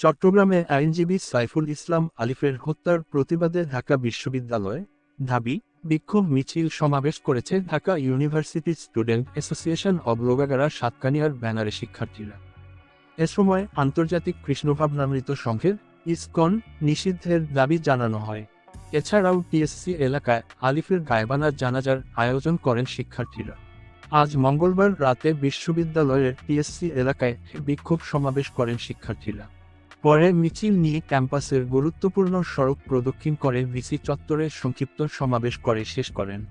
চট্টগ্রামে আইনজীবী সাইফুল ইসলাম আলিফের হত্যার প্রতিবাদে ঢাকা বিশ্ববিদ্যালয়ে ঢাবি বিক্ষোভ মিছিল সমাবেশ করেছে Dhaka university student association of Lohagara সাতকানিয়ার ব্যানারে শিক্ষার্থীরা। এ সময় আন্তর্জাতিক কৃষ্ণভাবনামৃত সংঘের ইসকন নিষিদ্ধের দাবি জানানো হয়। এছাড়াও টিএসসি এলাকায় আলিফের গায়বানার জানাজার আয়োজন করেন শিক্ষার্থীরা। আজ মঙ্গলবার রাতে বিশ্ববিদ্যালয়ের টিএসসি এলাকায় বিক্ষোভ সমাবেশ করেন শিক্ষার্থীরা। পরে মিছিল নিয়ে ক্যাম্পাসের গুরুত্বপূর্ণ সড়ক প্রদক্ষিণ করে ভিসি চত্বরে সংক্ষিপ্ত সমাবেশ করে শেষ করেন।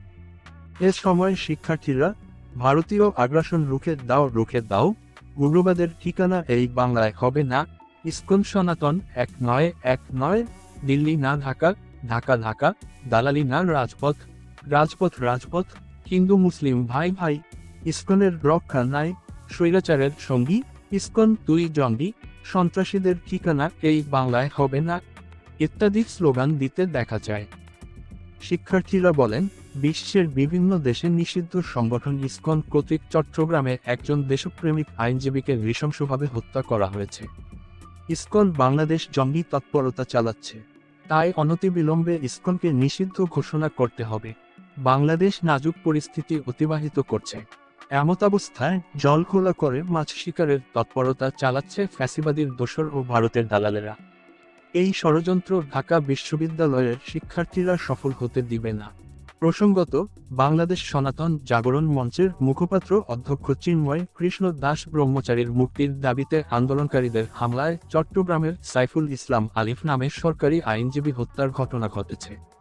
এ সময় শিক্ষার্থীরা, ভারতীয় আগ্রাসন রুখে দাও রুখে দাও। উগ্রবাদের ঠিকানা এই বাংলায় হবে না। ইস্কন সনাতন এক নয় এক নয়, দিল্লি না ঢাকা ঢাকা ঢাকা, দালালি না রাজপথ। রাজপথ রাজপথ। হিন্দু, মুসলিম, ভাই ভাই। ইস্কনের রক্ষা নাই। স্বৈরাচারের সঙ্গী। ইস্কন তুই জঙ্গি। সন্ত্রাসীদের ঠিকানা এই বাংলায় হবে না, ইত্যাদি স্লোগান দিতে দেখা যায়। শিক্ষার্থীরা বলেন, বিশ্বের বিভিন্ন দেশে নিষিদ্ধ সংগঠন ইসকন কর্তৃক চট্টগ্রামে একজন দেশপ্রেমিক আইনজীবীকে নৃশংসভাবে হত্যা করা হয়েছে। ইসকন বাংলাদেশ জঙ্গি তৎপরতা চালাচ্ছে। তাই অনতিবিলম্বে ইসকনকে নিষিদ্ধ ঘোষণা করতে হবে। বাংলাদেশ নাজুক পরিস্থিতি অতিবাহিত করছে। এমতাবস্থায় জল খোলা করে মাছ শিকারের তৎপরতা চালাচ্ছে ফ্যাসিবাদীর দোসর ও ভারতের দালালেরা। এই ষড়যন্ত্র ঢাকা বিশ্ববিদ্যালয়ের শিক্ষার্থীরা সফল হতে দিবে না। প্রসঙ্গত, বাংলাদেশ সনাতন জাগরণ মঞ্চের মুখপাত্র অধ্যক্ষ চিন্ময় কৃষ্ণ দাস ব্রহ্মচারীর মুক্তির দাবিতে আন্দোলনকারীদের হামলায় চট্টগ্রামের সাইফুল ইসলাম আলিফ নামে সরকারি আইনজীবী হত্যার ঘটনা ঘটেছে।